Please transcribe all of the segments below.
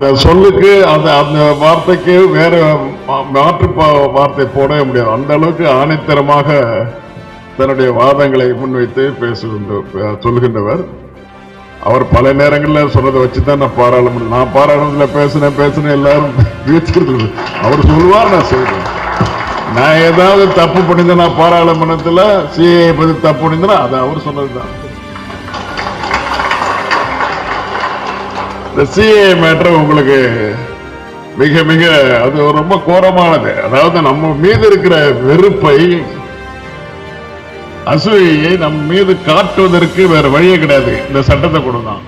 சொல்லுக்கு அந்த அந்த வார்த்தைக்கு வேற மாற்று பா- வார்த்தை போடவே முடியாது. அந்த அளவுக்கு ஆணைத்தரமாக தன்னுடைய வாதங்களை முன்வைத்து பேசுகின்ற சொல்கின்றவர் அவர் பல நேரங்களில் சொன்னதை வச்சு தான் நான் பாராளுமன்றம் நான் பாராளுமன்றத்தில் பேசினேன் பேசினேன் எல்லாரும் பேசிக்கிறது. அவர் சொல்லுவார் நான் செய்வேன். நான் ஏதாவது தப்பு பண்ணியிருந்தேன் பாராளுமன்றத்தில் சிஏ பற்றி தப்பு பண்ணியிருந்தேன்னா அதை அவர் சொன்னதுதான் இந்த சிஏ மேட்டர் உங்களுக்கு மிக மிக அது ரொம்ப கோரமானது. அதாவது நம்ம மீது இருக்கிற வெறுப்பை அசூயையை நம் மீது காட்டுவதற்கு வேற வழியே கிடையாது. இந்த சட்டத்தை கூட தான்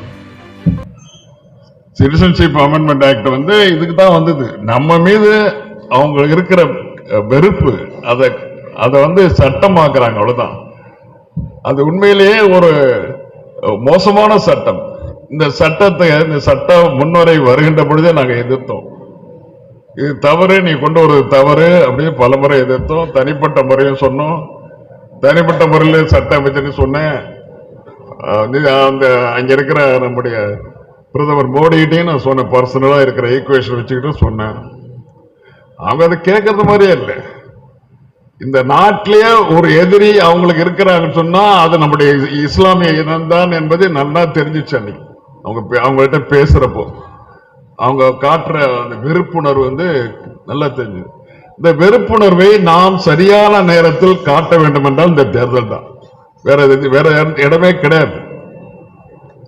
சிட்டிசன்ஷிப் அமெண்ட்மெண்ட் ஆக்ட் வந்து இதுக்கு தான் வந்தது. நம்ம மீது அவங்க இருக்கிற வெறுப்பு அதை அதை வந்து சட்டமாக்குறாங்க அவ்வளவுதான். அது உண்மையிலேயே ஒரு மோசமான சட்டம். இந்த சட்டத்தை இந்த சட்ட முன்னுரை வருகின்ற பொழுதே நாங்கள் எதிர்த்தோம். இது தவறு நீ கொண்டு ஒரு தவறு அப்படின்னு பல முறை எதிர்த்தோம். தனிப்பட்ட முறையும் சொன்னோம். தனிப்பட்ட முறையில் சட்ட அமைச்சர்னு சொன்னேன். அந்த அங்கே இருக்கிற நம்முடைய பிரதமர் மோடிகிட்டையும் நான் சொன்னேன். பர்சனலாக இருக்கிற ஈக்குவேஷன் வச்சுக்கிட்டு சொன்னேன். அவங்க அதை கேட்கறது மாதிரியே இல்லை. இந்த நாட்டிலேயே ஒரு எதிரி அவங்களுக்கு இருக்கிறாங்கன்னு சொன்னா அது நம்முடைய இஸ்லாமிய இனம்தான் என்பதை நல்லா தெரிஞ்சிச்சு அன்னைக்கு. அவங்க பே- அவங்கள்ட்ட பேசுறப்போ அவங்க காட்டுற அந்த வெறுப்புணர்வு வந்து நல்லா தெரிஞ்சது. இந்த வெறுப்புணர்வை நாம் சரியான நேரத்தில் காட்ட வேண்டும் என்றால் இந்த தேர்தல் தான். வேற வேற இடமே கிடையாது.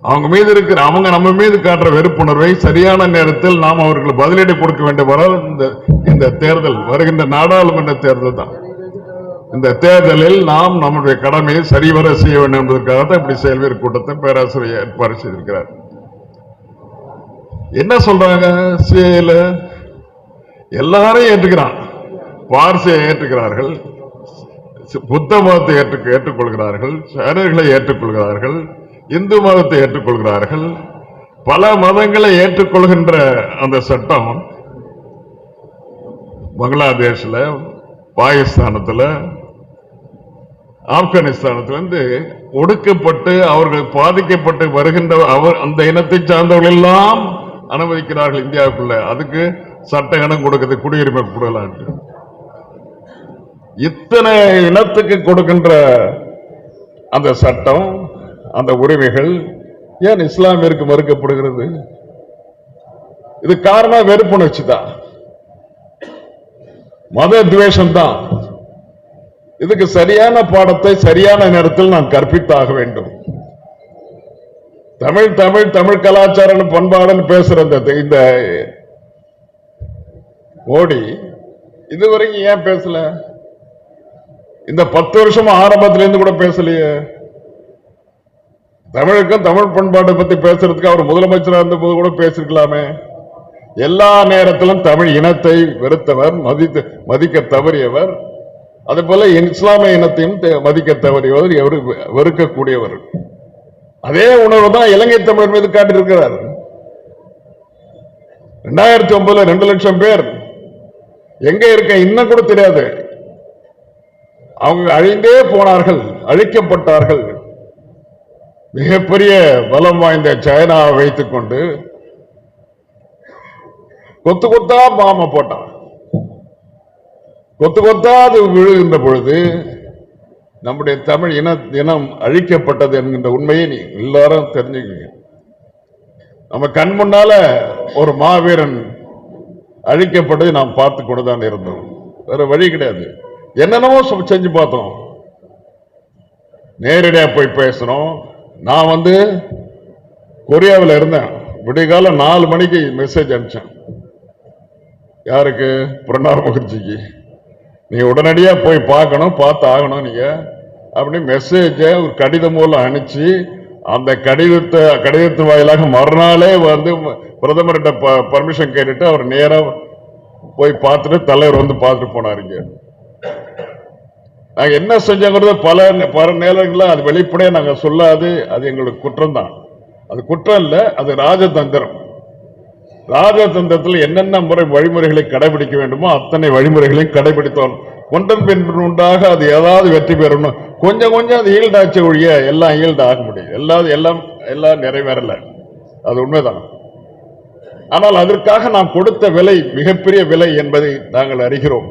அவங்க மீது இருக்கிற அவங்க நம்ம மீது காட்டுற வெறுப்புணர்வை சரியான நேரத்தில் நாம் அவர்களுக்கு பதிலடி கொடுக்க வேண்டுமானால் இந்த இந்த தேர்தல் வருகின்ற நாடாளுமன்ற தேர்தல் தான். இந்த தேர்தலில் நாம் நம்முடைய கடமையை சரிவர செய்ய வேண்டும் என்பதற்காக தான் இப்படி செயல்வீர் கூட்டத்தை பேராசிரியர் ஏற்பாடு செய்திருக்கிறார். என்ன சொல்றாங்க? சேல எல்லாரையும் ஏற்றுக்கிறான். பார்சியை ஏற்றுக்கிறார்கள். புத்த மதத்தை ஏற்று ஏற்றுக்கொள்கிறார்கள். சேனர்களை ஏற்றுக்கொள்கிறார்கள். இந்து மதத்தை ஏற்றுக்கொள்கிறார்கள். பல மதங்களை ஏற்றுக்கொள்கின்ற அந்த சட்டம் பங்களாதேஷ்ல பாகிஸ்தானத்துல ஆப்கானிஸ்தானத்திலிருந்து ஒடுக்கப்பட்டு அவர்கள் பாதிக்கப்பட்டு வருகின்ற அவர் அந்த இனத்தை சார்ந்தவர்கள் எல்லாம் அனுமதிக்கிறார்கள் இந்தியாவுக்குள்ள. அதுக்கு சட்ட இனம் கொடுக்குது குடியுரிமை கொடுக்கலான்ட்டு. இத்தனை இனத்துக்கு கொடுக்கின்ற அந்த சட்டம் அந்த உரிமைகள் ஏன் இஸ்லாமியருக்கு மறுக்கப்படுகிறது? இது காரணம் வெறுப்புணர்ச்சி தான். மத துவேஷம் தான். இதுக்கு சரியான பாடத்தை சரியான நேரத்தில் நாம் கற்பித்தாக வேண்டும். தமிழ் தமிழ் தமிழ் கலாச்சாரம் பண்பாடுன்னு பேசுற இந்த இந்த மோடி இதுவரைக்கும் ஏன் பேசல? இந்த பத்து வருஷம் ஆரம்பத்துல இருந்து கூட பேசலையே. தமிழுக்கும் தமிழ் பண்பாட்டை பத்தி பேசுறதுக்கு அவர் முதலமைச்சராக இருந்த போது கூட பேசிருக்கலாமே எல்லா நேரத்திலும் தமிழ் இனத்தை வெறுத்தவர் மதித்து மதிக்க தவறியவர். அதே போல இஸ்லாமிய இனத்தையும் மதிக்க தவறியவர் எவரு வெறுக்கக்கூடியவர் அதே உணர்வு தான் இலங்கை தமிழர் மீது காட்டியிருக்கிறார். ரெண்டாயிரத்தி ஒன்பதுல ரெண்டு லட்சம் பேர் எங்க இருக்க இன்னும் கூட தெரியாது. அவங்க அழிந்தே போனார்கள் அழிக்கப்பட்டார்கள். மிகப்பெரிய பலம் வாய்ந்த சைனாவை வைத்துக் கொண்டு கொத்து கொத்தா பாம போட்டான். கொத்து கொத்தா அது விழுகின்ற பொழுது நம்முடைய தமிழ் இன இனம் அழிக்கப்பட்டது என்கின்ற உண்மையை நீ எல்லாரும் தெரிஞ்சுக்கங்க. நம்ம கண் முன்னால ஒரு மாவீரன் அழிக்கப்பட்டதை நாம் பார்த்து கொண்டுதான் இருந்தோம். வேற வழி கிடையாது. என்னென்னவோ செஞ்சு பார்த்தோம். நேரடியா போய் பேசணும் நான் வந்து கொரியாவில் இருந்தேன். விடிகால நாலு மணிக்கு மெசேஜ் அனுப்பிச்சேன். யாருக்கு? பிரணாப் முகர்ஜிக்கு. நீ உடனடியா போய் பார்க்கணும் பார்த்து ஆகணும் நீங்க. அப்படி மெசேஜை ஒரு கடிதம் மூலம் அனுப்பிச்சு அந்த கடிதத்தை கடிதத்து வாயிலாக மறுநாளே வந்து பிரதமர்கிட்ட பர்மிஷன் கேட்டுட்டு அவர் நேராக போய் பார்த்துட்டு தலைவர் வந்து பார்த்துட்டு போனாருங்க நாங்கள் என்ன செஞ்சோங்கிறது பல பல நேரங்களில் அது வெளிப்படையாக நாங்கள் சொல்லாது அது எங்களுக்கு குற்றம் தான் அது குற்றம் இல்லை அது ராஜதந்திரம். ராஜதந்திரத்தில் என்னென்ன முறை வழிமுறைகளை கடைபிடிக்க வேண்டுமோ அத்தனை வழிமுறைகளையும் கடைபிடித்தோம். ஒன்றன் பின் உண்டாக அது ஏதாவது வெற்றி பெறணும். கொஞ்சம் கொஞ்சம் அது ஈல்டாச்சு ஒழிய எல்லாம் ஈல்ட் ஆக முடியும். எல்லாம் எல்லாம் எல்லாம் நிறைவேறல. அது உண்மைதான். ஆனால் அதற்காக நாம் கொடுத்த விலை மிகப்பெரிய விலை என்பதை நாங்கள் அறிகிறோம்.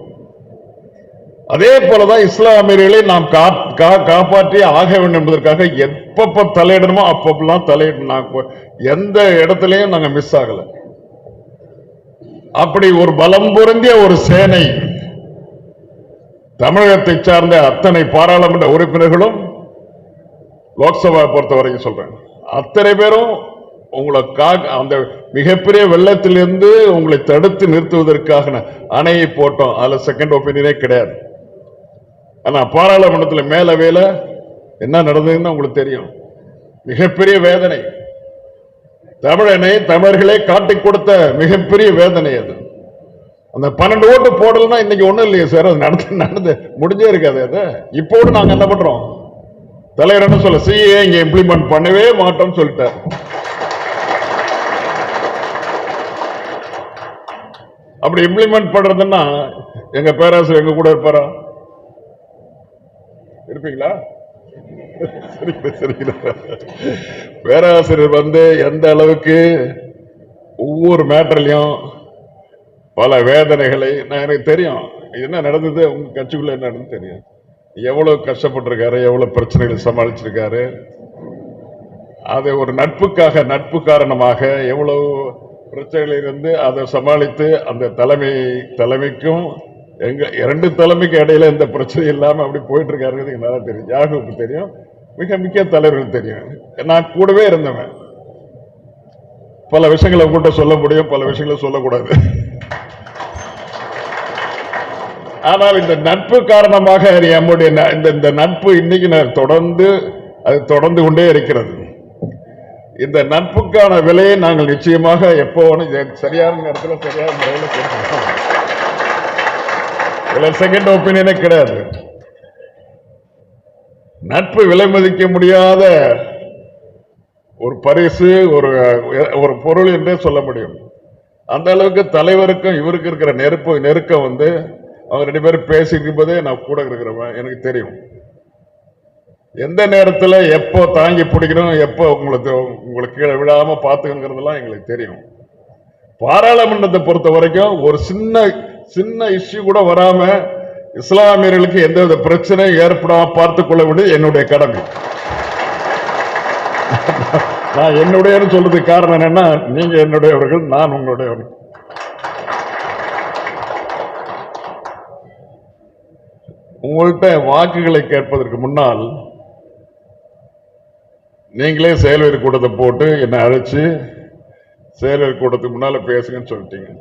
அதே போலதான் இஸ்லாமியர்களை நாம் கா- காப்பாற்றி ஆக வேண்டும் என்பதற்காக எப்பப்ப தலையிடணுமோ அப்பப்பெல்லாம் தலையிடணும். எந்த இடத்துலயும் நாங்க மிஸ் ஆகல. அப்படி ஒரு பலம் பொருந்திய ஒரு சேனை தமிழகத்தை சார்ந்த அத்தனை பாராளுமன்ற உறுப்பினர்களும் லோக்சபா பொறுத்த வரைக்கும் சொல்றேன். அத்தனை பேரும் உங்களை கா- அந்த மிகப்பெரிய வெள்ளத்திலிருந்து உங்களை தடுத்து நிறுத்துவதற்காக அணையை போட்டோம். அதுல செகண்ட் ஒப்பீனியனே கிடையாது. ஆனா பாராளுமன்றத்தில் மேல வேலை என்ன நடந்ததுன்னு உங்களுக்கு தெரியும். மிகப்பெரிய வேதனை. தமிழனை தமிழர்களே காட்டிக் கொடுத்த மிகப்பெரிய வேதனை அது. அந்த பன்னெண்டு ஓட்டு போடலன்னா இன்னைக்கு ஒண்ணும் இல்லையே சார். அது நடந்து நடந்து முடிஞ்சே இருக்காது அது. இப்போடு நாங்க என்ன பண்றோம்? தலைவர் என்ன சொல்ல சிஏ இங்க இம்ப்ளிமெண்ட் பண்ணவே மாட்டோம்னு சொல்லிட்டார். அப்படி இம்ப்ளிமெண்ட் பண்றதுன்னா எங்க பேராசிரியர் எங்க கூட இருப்பாரா? இருப்பீங்களா? பேராசிரியர் வந்து எந்த அளவுக்கு ஒவ்வொரு மேட்டர்லயும் பல வேதனைகளை நான் எனக்கு தெரியும். என்ன நடந்தது? உங்க கட்சிக்குள்ள என்ன நடந்தது தெரியும் எவ்வளவு கஷ்டப்பட்டிருக்காரு எவ்வளவு பிரச்சனைகளை சமாளிச்சிருக்காரு. அது ஒரு நட்புக்காக நட்பு காரணமாக எவ்வளவு பிரச்சனைகள் இருந்து அதை சமாளித்து அந்த தலைமை தலைமைக்கும் எங்க இரண்டு தலைமைக்கு இடையில எந்த பிரச்சனையும் இல்லாம அப்படி போயிட்டு இருக்காருங்கிறது என்னால நல்லா தெரியும். யாகுக்கு தெரியும். மிக முக்கிய தலைவர்கள் தெரியும். நான் கூடவே இருந்தவன். பல விஷயங்களை உங்கள்கிட்ட சொல்ல முடியும் பல விஷயங்களை சொல்லக்கூடாது. ஆனால் இந்த நட்பு காரணமாக நம்முடைய ந- இந்த இந்த நட்பு இன்னைக்கு நான் தொடர்ந்து அது தொடர்ந்து கொண்டே இருக்கிறது. இந்த நட்புக்கான விலையை நாங்கள் நிச்சயமாக எப்போ சரியான நேரத்துல சரியான முறையில் கேட்கிறோம் இதுல செகண்ட் ஒப்பீனியனே கிடையாது. நட்பு விலை மதிக்க முடியாத ஒரு பரிசு ஒரு ஒரு பொருள் என்றே சொல்ல முடியும். அந்த அளவுக்கு தலைவருக்கும் இவருக்கு இருக்கிற நெருப்பு நெருக்கம் வந்து அவங்க ரெண்டு பேரும் பேசிக்கும் இருக்கும்போதே நான் கூட இருக்கிறவன் எனக்கு தெரியும். எந்த நேரத்தில் எப்போ தாங்கி பிடிக்கணும் எப்போ உங்களுக்கு உங்களுக்கு கீழே விழாமல் பாத்துக்கணுங்கிறதெல்லாம் எங்களுக்கு தெரியும். பாராளுமன்றத்தை பொறுத்த வரைக்கும் ஒரு சின்ன சின்ன இஷ்யூ கூட வராமல் இஸ்லாமியர்களுக்கு எந்தவித பிரச்சனையும் ஏற்படாமல் பார்த்து கொள்ள வேண்டியது என்னுடைய கடமை. நான் என்னுடையன்னு சொல்றதுக்கு காரணம் என்னன்னா நீங்கள் என்னுடையவர்கள் நான் உங்களுடையவர்கள். உங்கள்கிட்ட வாக்குகளை கேட்பதற்கு முன்னால் நீங்களே செயல்வெறி கூட்டத்தை போட்டு என்னை அழைச்சி செயல்வெறி கூட்டத்துக்கு முன்னால் பேசுங்கன்னு சொல்லிட்டீங்க.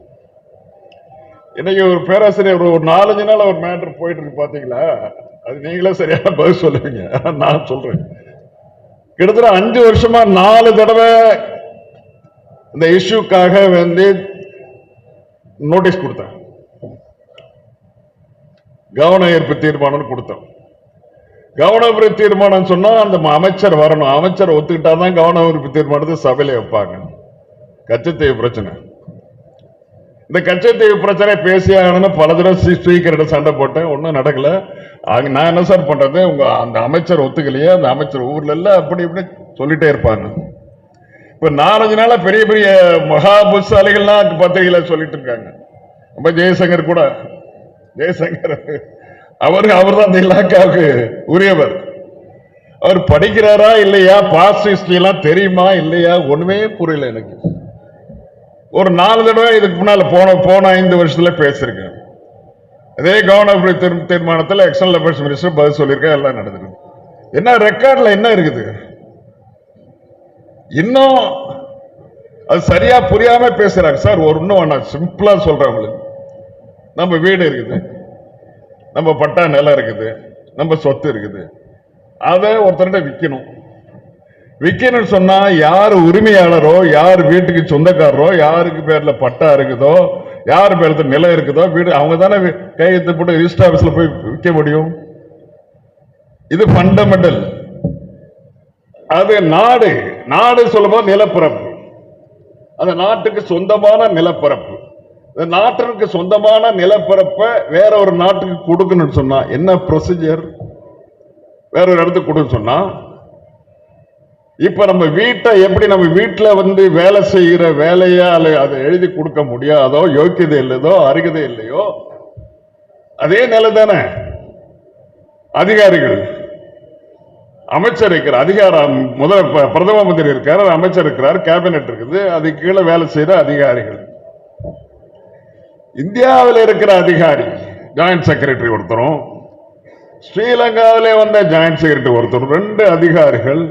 இன்னைக்கு ஒரு பேராசிரியர் ஒரு- நாலஞ்சு நாள் ஒரு மேட்ரு போயிட்டு இருக்கு பார்த்தீங்களா அது நீங்களே சரியான பதில் சொல்லுவீங்க. நான் சொல்றேன். கிட்டத்தட்ட அஞ்சு வருஷமா நாலு தடவை இந்த இஷ்யூக்காக வந்து நோட்டீஸ் கொடுத்தேன். கவன ஈர்ப்பு தீர்மானம் கொடுத்தோம். கவன ஈர்ப்பு தீர்மானம் சொன்னா அந்த அமைச்சர் வரணும். அமைச்சர் ஒத்துக்கிட்டாதான் கவன ஈர்ப்பு தீர்மானத்தை சபையில வைப்பாங்க. கச்சத்தீவு பிரச்சனை. இந்த கச்சத்தீவு பிரச்சனை பேசியாகணும்னு பல தடவை ஸ்பீக்கர்கிட்ட சண்டை போட்டேன். ஒன்றும் நடக்கல. ஆக நான் என்ன சார் பண்றது? உங்க அந்த அமைச்சர் ஒத்துக்கலையே. அந்த அமைச்சர் ஊர்ல இல்ல அப்படி இப்படி சொல்லிட்டே இருப்பாங்க. இப்ப நாலஞ்சு நாளா பெரிய பெரிய மகா புத்தாலிகள்லாம் பத்திரிகையில சொல்லிட்டு இருக்காங்க. நம்ம ஜெயசங்கர் கூட. ஜெயசங்கர். அவரு அவர் தான் அந்த இலாக்காவுக்கு உரியவர். அவர் படிக்கிறாரா இல்லையா? பாஸ்ட் ஹிஸ்டரி எல்லாம் தெரியுமா இல்லையா? ஒண்ணுமே புரியல எனக்கு. ஒரு நாலு தடவை இதுக்கு முன்னால போன போன ஐந்து வருஷத்துல பேசியிருக்கேன். அதே கவர்னர் தீர்மானத்தில் எக்ஸ்டர்னல் அஃபேர்ஸ் மினிஸ்டர் பதில் சொல்லியிருக்கேன் எல்லாம் நடந்திருக்கு. என்ன ரெக்கார்ட்ல என்ன இருக்குது? இன்னும் அது சரியா புரியாம பேசுறாங்க சார் ஒரு இன்னும் சிம்பிளா சொல்றேன் உங்களுக்கு. நம்ம வீடு இருக்குது. நம்ம பட்டா நிலம் இருக்குது. நம்ம சொத்து இருக்குது. அதை ஒருத்தர்கிட்ட விற்கணும் விற்கணும்னு சொன்னா யார் உரிமையாளரோ யார் வீட்டுக்கு சொந்தக்காரரோ யாருக்கு பேர்ல பட்டா இருக்குதோ யார் பேர்ல நிலம் இருக்குதோ வீடு அவங்க தானே கையெழுத்து போட்டு ரிஜிஸ்டர் ஆஃபீஸில் போய் விற்க முடியும்? இது ஃபண்டமெண்டல் அது நாடு. நாடு சொல்லும்போது நிலப்பரப்பு. அந்த நாட்டுக்கு சொந்தமான நிலப்பரப்பு. நாட்டிற்கு சொந்தமான நிலப்பரப்பை வேற ஒரு நாட்டுக்கு கொடுக்கணும்னு சொன்னா என்ன ப்ரொசீஜர் வேற ஒரு இடத்துக்கு கொடுன்னு சொன்னா இப்ப நம்ம வீட்டை எப்படி நம்ம வீட்டில் வந்து வேலை செய்கிற வேலையா அல்ல அதை எழுதி கொடுக்க முடியாதோ யோக்கியதை இல்லதோ அருகதை இல்லையோ அதே நிலை தானே அதிகாரிகள். அமைச்சர் இருக்கிறார் அதிகாரம் முதல் ப- பிரதம மந்திரி இருக்கிறார் அமைச்சர் இருக்கிறார் கேபினெட் இருக்குது அதுக்கு கீழே வேலை செய்கிற அதிகாரிகள். இந்தியாவில் இருக்கிற அதிகாரி ஜாயிண்ட் செக்ரட்டரி ஒருத்தரும் ஸ்ரீலங்காவிலே வந்த ஜாயிண்ட் செக்ரட்டரி ஒருத்தரும் ரெண்டு அதிகாரிகள்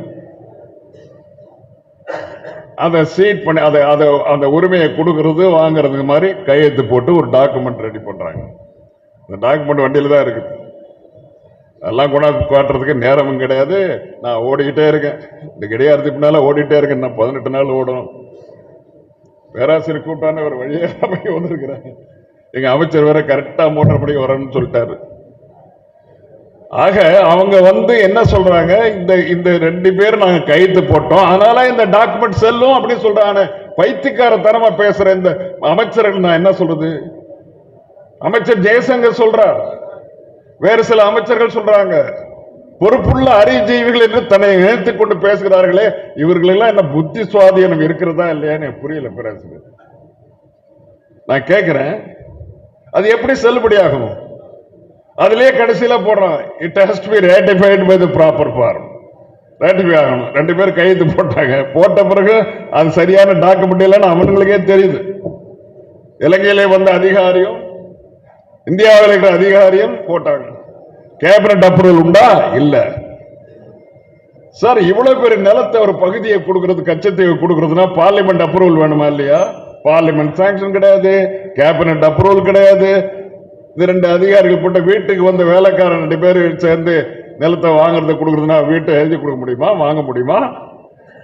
அதை சீட் பண்ணி அதை அதை அந்த உரிமையை கொடுக்கறது வாங்குறது மாதிரி கையெழுத்து போட்டு ஒரு டாக்குமெண்ட் ரெடி பண்ணுறாங்க இந்த டாக்குமெண்ட் வண்டியில் தான் இருக்குது அதெல்லாம் கொண்டாந்து காட்டுறதுக்கு நேரமும் கிடையாது. நான் ஓடிக்கிட்டே இருக்கேன். இந்த கிடையாது பின்னால் ஓடிக்கிட்டே இருக்கேன். நான் பதினெட்டு நாள் ஓடணும். பேராசிரியர் கூட்டான ஒரு வழியே அமைய எங்க அமைச்சர் வேற கரெக்டா மோட்டர்படி வரணும்னு சொல்லிட்டாரு. ஆக அவங்க வந்து என்ன சொல்றாங்க? இந்த இந்த ரெண்டு பேர் நாங்க கைது போட்டோம். அதனால இந்த டாக்குமெண்ட் செல்லும் அப்படின்னு சொல்றாங்க. பைத்தியக்காரத்தனமா பேசுற இந்த அமைச்சர் நான் என்ன சொல்றது? அமைச்சர் ஜெயசங்கர் சொல்றார். வேறு சில அமைச்சர்கள் சொல்றாங்க. பொறுப்புள்ள அறிஜீவிகள் என்று தன்னை நினைத்துக் கொண்டு பேசுகிறார்களே இவர்களெல்லாம் என்ன புத்தி சுவாதீனம் இருக்கிறதா இல்லையான்னு புரியல பேராசிரியர் நான் கேட்கிறேன் அது எப்படி செல்லுபடியாகும்? அதுலயே கடைசியில போடுறான் it has to be ratified by the proper form ratify ஆகணும் ரெண்டு பேர் கையெழுத்து போட்டாங்க. போட்ட பிறகு அது சரியான டாக்குமெண்ட் இல்லைன்னு அவனுங்களுக்கே தெரியுது. இலங்கையிலே வந்த அதிகாரியும் இந்தியாவில் இருக்கிற அதிகாரியும் போட்டாங்க. கேபினட் அப்ரூவல் உண்டா? இல்ல. சார் இவ்வளவு பெரிய நிலத்தை ஒரு பகுதியை கொடுக்கறது கச்சத்தீவு கொடுக்கறதுனா பார்லிமெண்ட் அப்ரூவல் வேணுமா இல்லையா? பார்லிமெண்ட் சாங்ஷன் கிடையாது கேபினட் அப்ரூவல் கிடையாது. இது ரெண்டு அதிகாரிகள் போட்ட வீட்டுக்கு வந்த வேலைக்காரன் ரெண்டு பேர் சேர்ந்து நிலத்தை வாங்குறத கொடுக்குறதுனா வீட்டை எழுதி கொடுக்க முடியுமா? வாங்க முடியுமா?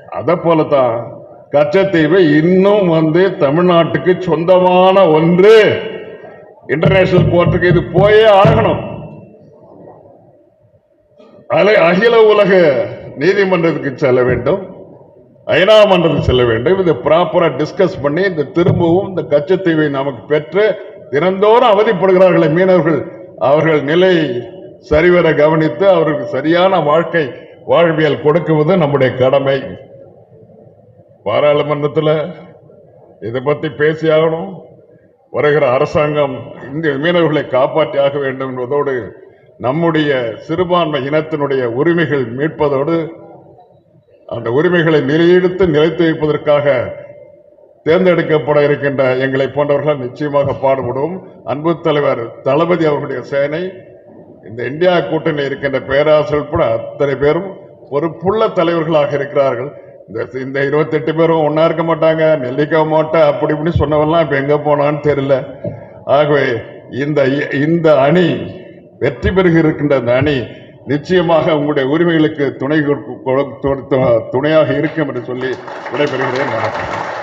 அதை போலதான் கச்சத்தீவை இன்னும் வந்து தமிழ்நாட்டுக்கு சொந்தமான ஒன்று. இன்டர்நேஷனல் கோர்ட்டுக்கு இது போயே ஆகணும். அலை- அகில உலக நீதிமன்றத்துக்கு செல்ல வேண்டும். ஐநா மன்றத்துக்கு செல்ல வேண்டும். இதை ப்ராப்பராக டிஸ்கஸ் பண்ணி இந்த திரும்பவும் இந்த கச்சத்தீவை நமக்கு பெற்று தினந்தோறும் அவதிப்படுகிறார்களே மீனவர்கள் அவர்கள் நிலை சரிவர கவனித்து அவர்களுக்கு சரியான வாழ்க்கை வாழ்வியல் கொடுக்குவது நம்முடைய கடமை. பாராளுமன்றத்தில் இதை பற்றி பேசியாகணும் வருகிற அரசாங்கம் இந்த மீனவர்களை காப்பாற்றி ஆக வேண்டும் என்பதோடு நம்முடைய சிறுபான்மை இனத்தினுடைய உரிமைகள் மீட்பதோடு அந்த உரிமைகளை நிலையெடுத்து நிலைத்து வைப்பதற்காக தேர்ந்தெடுக்கப்பட இருக்கின்ற எங்களை போன்றவர்கள் நிச்சயமாக பாடுபடும். அன்பு தலைவர் தளபதி அவர்களுடைய சேனை இந்த இந்தியா கூட்டணியில் இருக்கின்ற பேராசிரியர் உட்பட அத்தனை பேரும் பொறுப்புள்ள தலைவர்களாக இருக்கிறார்கள். இந்த இந்த இருபத்தெட்டு பேரும் ஒன்றா இருக்க மாட்டாங்க நெல்லிக்காய் மாட்டா அப்படி இப்படி சொன்னவெல்லாம் இப்போ எங்கே போனான்னு தெரியல. ஆகவே இந்த இந்த அணி வெற்றி பெறுக இருக்கின்ற அந்த அணி நிச்சயமாக உங்களுடைய உரிமைகளுக்கு துணை துணையாக இருக்கும் என்று சொல்லி விடைபெறுகிறேன். வணக்கம்.